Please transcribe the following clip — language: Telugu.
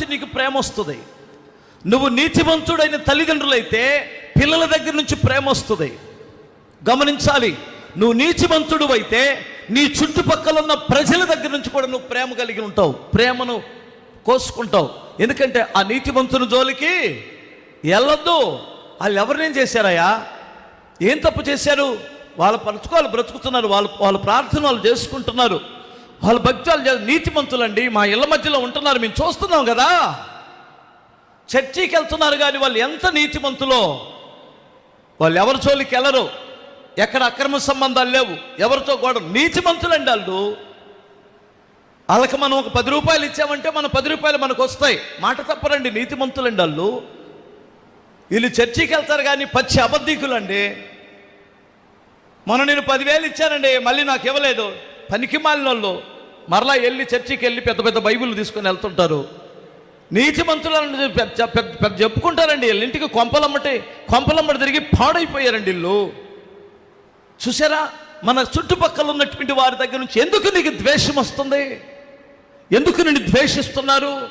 నుంచి నీకు ప్రేమ వస్తుంది. నువ్వు నీతివంతుడైన తల్లిదండ్రులైతే పిల్లల దగ్గర నుంచి ప్రేమ వస్తుంది. గమనించాలి నువ్వు నీతివంతుడు అయితే నీ చుట్టుపక్కల ఉన్న ప్రజల దగ్గర నుంచి కూడా నువ్వు ప్రేమ కలిగి ఉంటావు ప్రేమను కోసుకుంటావు. ఎందుకంటే ఆ నీతివంతుని జోలికి వెళ్ళొద్దు. వాళ్ళు ఎవరినేం చేశారయ్యా? ఏం తప్పు చేశారు? వాళ్ళ పరచుకోవాలి బ్రతుకుతున్నారు వాళ్ళు వాళ్ళ ప్రార్థన వాళ్ళు చేసుకుంటున్నారు. వాళ్ళ భక్తులు వాళ్ళు చే- నీతిమంతులండి. మా ఇళ్ళ మధ్యలో ఉంటున్నారు. మేము చూస్తున్నాం కదా. చర్చికి వెళ్తున్నారు కానీ వాళ్ళు ఎంత నీతిమంతులో? వాళ్ళు ఎవరి జోలికి వెళ్ళరు. ఎక్కడ అక్రమ సంబంధాలు లేవు. ఎవరితో గొడవ నీతిమంతులండి వాళ్ళు. వాళ్ళకి మనం ఒక పది రూపాయలు ఇచ్చామంటే మన పది రూపాయలు మనకు వస్తాయి. మాట తప్పరండి నీతిమంతులండి వాళ్ళు. వీళ్ళు చర్చికి వెళ్తారు కానీ పచ్చి అబద్ధికులండి. మొన్న నేను పదివేలు ఇచ్చానండి. మళ్ళీ నాకు ఇవ్వలేదు. పనికి మాలిన మరలా వెళ్ళి చర్చికి వెళ్ళి పెద్ద పెద్ద బైబిల్ తీసుకొని వెళ్తుంటారు. నీతిమంతులను పెద్ద పెద్ద పెద్ద చెప్పుకుంటారండి. వీళ్ళ ఇంటికి కొంపలమ్మటి కొంపలమ్మటి తిరిగి పాడైపోయారండి ఇల్లు చూసారా మన చుట్టుపక్కల ఉన్నటువంటి వారి దగ్గర నుంచి ఎందుకు నీకు ద్వేషం వస్తుంది? ఎందుకు నిన్ను ద్వేషిస్తున్నారు?